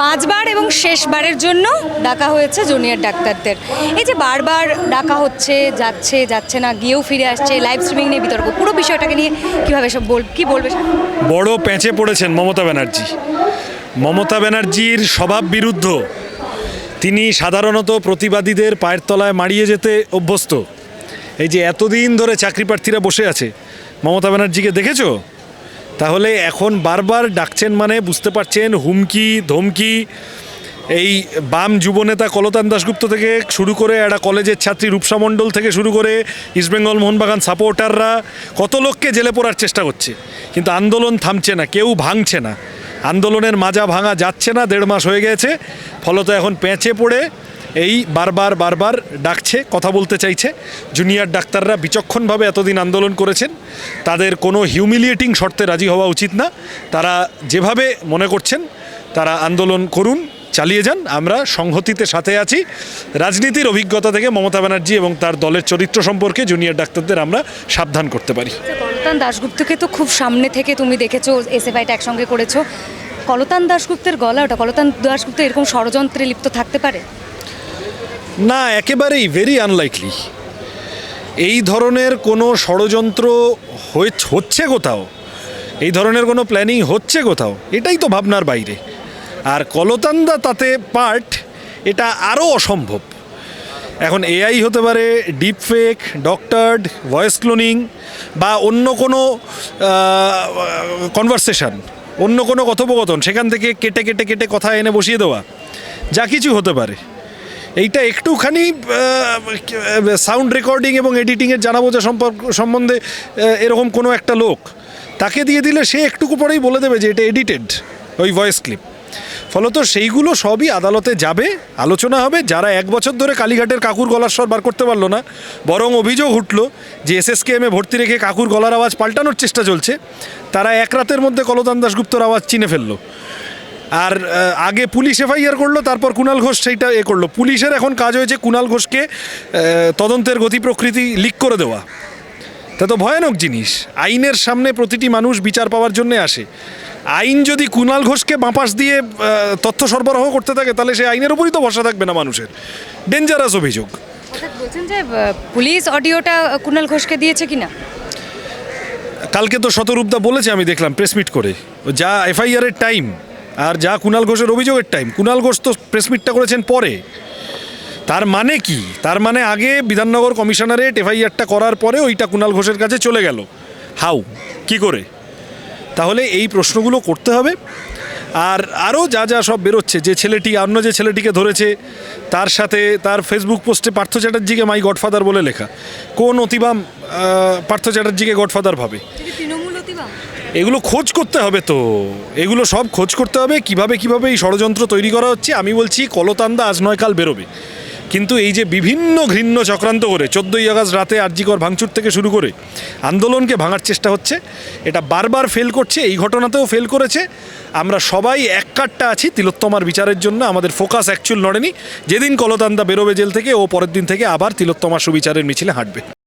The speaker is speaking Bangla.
পাঁচবার এবং শেষবারের জন্য ডাকা হয়েছে জুনিয়র ডাক্তারদের। এই যে বারবার ডাকা হচ্ছে, যাচ্ছে যাচ্ছে না, গিয়েও ফিরে আসছে লাইভ স্ট্রিমিং নিয়ে বিতর্ক, পুরো বিষয়টাকে নিয়ে কীভাবে সব বল, কী বলবে বড় প্যাঁচে পড়েছেন মমতা ব্যানার্জি। মমতা ব্যানার্জির স্বভাব বিরুদ্ধ। তিনি সাধারণত প্রতিবাদীদের পায়ের তলায় মারিয়ে যেতে অভ্যস্ত। এই যে এতদিন ধরে চাকরি প্রার্থীরা বসে আছে, মমতা ব্যানার্জিকে দেখেছ? তাহলে এখন বারবার ডাকছেন মানে বুঝতে পারছেন, হুমকি, ধমকি। এই বাম যুবনেতা কলতান দাশগুপ্ত থেকে শুরু করে একটা কলেজের ছাত্রী রূপসা মণ্ডল থেকে শুরু করে ইস্টবেঙ্গল মোহনবাগান সাপোর্টাররা কত লোককে জেলে পড়ার চেষ্টা করছে। কিন্তু আন্দোলন থামছে না, কেউ ভাঙছে না। আন্দোলনের মাজা ভাঙা যাচ্ছে না, দেড় মাস হয়ে গেছে। ফলত এখন পেঁচে পড়ে এই বারবার বারবার ডাকছে, কথা বলতে চাইছে। জুনিয়র ডাক্তাররা বিচক্ষণভাবে এতদিন আন্দোলন করেছেন। তাদের কোনো হিউমিলিয়েটিং শর্তে রাজি হওয়া উচিত না। তারা যেভাবে মনে করছেন, তারা আন্দোলন করুন, চালিয়ে যান। আমরা সংহতিতে সাথে আছি। রাজনীতির অভিজ্ঞতা থেকে মমতা ব্যানার্জি এবং তার দলের চরিত্র সম্পর্কে জুনিয়র ডাক্তারদের আমরা সাবধান করতে পারি। কলতান দাশগুপ্তকে তো খুব সামনে থেকে তুমি দেখেছ, এসএফআইটা একসঙ্গে করেছ। কলতান দাশগুপ্তের গলা ওটা, কলতান দাশগুপ্ত এরকম ষড়যন্ত্রে লিপ্ত থাকতে পারে? না, একেবারেই ভেরি আনলাইকলি এই ধরনের কোনো ষড়যন্ত্র হচ্ছে কোথাও? এই ধরনের কোনো প্ল্যানিং হচ্ছে কোথাও? এটাই তো ভাবনার বাইরে। আর কলতান্দা তাতে পার্ট এটা আরও অসম্ভব। এখন এআই হতে পারে deep fake doctored voice cloning বা অন্য কোনো কনভারসেশন অন্য কোনো কথোপকথন, সেখান থেকে কেটে কেটে কেটে কথা এনে বসিয়ে দেওয়া। যা কিছু হতে পারে। এইটা একটুখানি সাউন্ড রেকর্ডিং এবং এডিটিংয়ের জানা বোঝা সম্পর্ক, সম্বন্ধে এরকম কোনো একটা লোক। তাকে দিয়ে দিলে সে একটুকু পরেই বলে দেবে যে এটা এডিটেড ওই ভয়েস ক্লিপ ফলত সেইগুলো সবই আদালতে যাবে, আলোচনা হবে। যারা এক বছর ধরে কালীঘাটের কাকুর গলার স্বর বার করতে পারল না, বরং অভিযোগ উঠল যে এসএসকেএমে ভর্তি রেখে কাকুর গলার আওয়াজ পাল্টানোর চেষ্টা চলছে, তারা এক রাতের মধ্যে কলতান দাশগুপ্তর আওয়াজ চিনে ফেলল। আর আগে পুলিশ এফআইআর করল তারপর কুণাল ঘোষ সেইটা এ করল। পুলিশের এখন কাজ হয়েছে কুণাল ঘোষকে তদন্তের গতি প্রকৃতি লিক করে দেওয়া। তা তো ভয়ানক জিনিস। আইনের সামনে প্রতিটি মানুষ বিচার পাওয়ার জন্য আসে। আইন যদি কুণাল ঘোষকে বাঁপাস দিয়ে তথ্য সরবরাহ করতে থাকে তাহলে সেই আইনের উপরই তো ভরসা থাকবে না মানুষের। ডেঞ্জারাস অভিযোগ। বলছেন যে পুলিশ অডিওটা কুণাল ঘোষকে দিয়েছে কিনা? কালকে তো শতরূপদা বলেছে আমি দেখলাম প্রেস মিট করে। যা এফআইআরের টাইম। আর যা কুণাল ঘোষের অভিযোগের টাইম কুণাল ঘোষ তো প্রেস মিটটা করেছেন পরে। তার মানে কি? তার মানে আগে বিধাননগর কমিশনারেট এফআইআরটা করার পরে ওইটা কুণাল ঘোষের কাছে চলে গেল। হাউ? কি করে? তাহলে এই প্রশ্নগুলো করতে হবে। আর আরও যা যা সব বেরোচ্ছে, যে ছেলেটি অন্য যে ছেলেটিকে ধরেছে, তার সাথে তার ফেসবুক পোস্টে পার্থ চ্যাটার্জিকে মাই গডফাদার বলে লেখা। কোন অতিবাম পার্থ চ্যাটার্জিকে গডফাদার ভাবে। এগুলো খোঁজ করতে হবে তো। এগুলো সব খোঁজ করতে হবে, কীভাবে কীভাবে এই ষড়যন্ত্র তৈরি করা হচ্ছে, আমি বলছি কলতান্দা আজ নয় কাল বেরোবে। কিন্তু এই যে বিভিন্ন ঘৃণ্য চক্রান্ত করে, চোদ্দোই আগস্ট রাতে আরজিকর ভাঙচুর থেকে শুরু করে আন্দোলনকে ভাঙার চেষ্টা হচ্ছে, এটা বারবার ফেল করছে, এই ঘটনাতেও ফেল করেছে। আমরা সবাই এক কাটটা আছি, তিলোত্তমার বিচারের জন্য আমাদের ফোকাস অ্যাকচুয়াল নড়েনি। যেদিন কলতান্দা বেরোবে জেল থেকে, ও পরের দিন থেকে আবার তিলোত্তমার সুবিচারের মিছিলে হাঁটবে।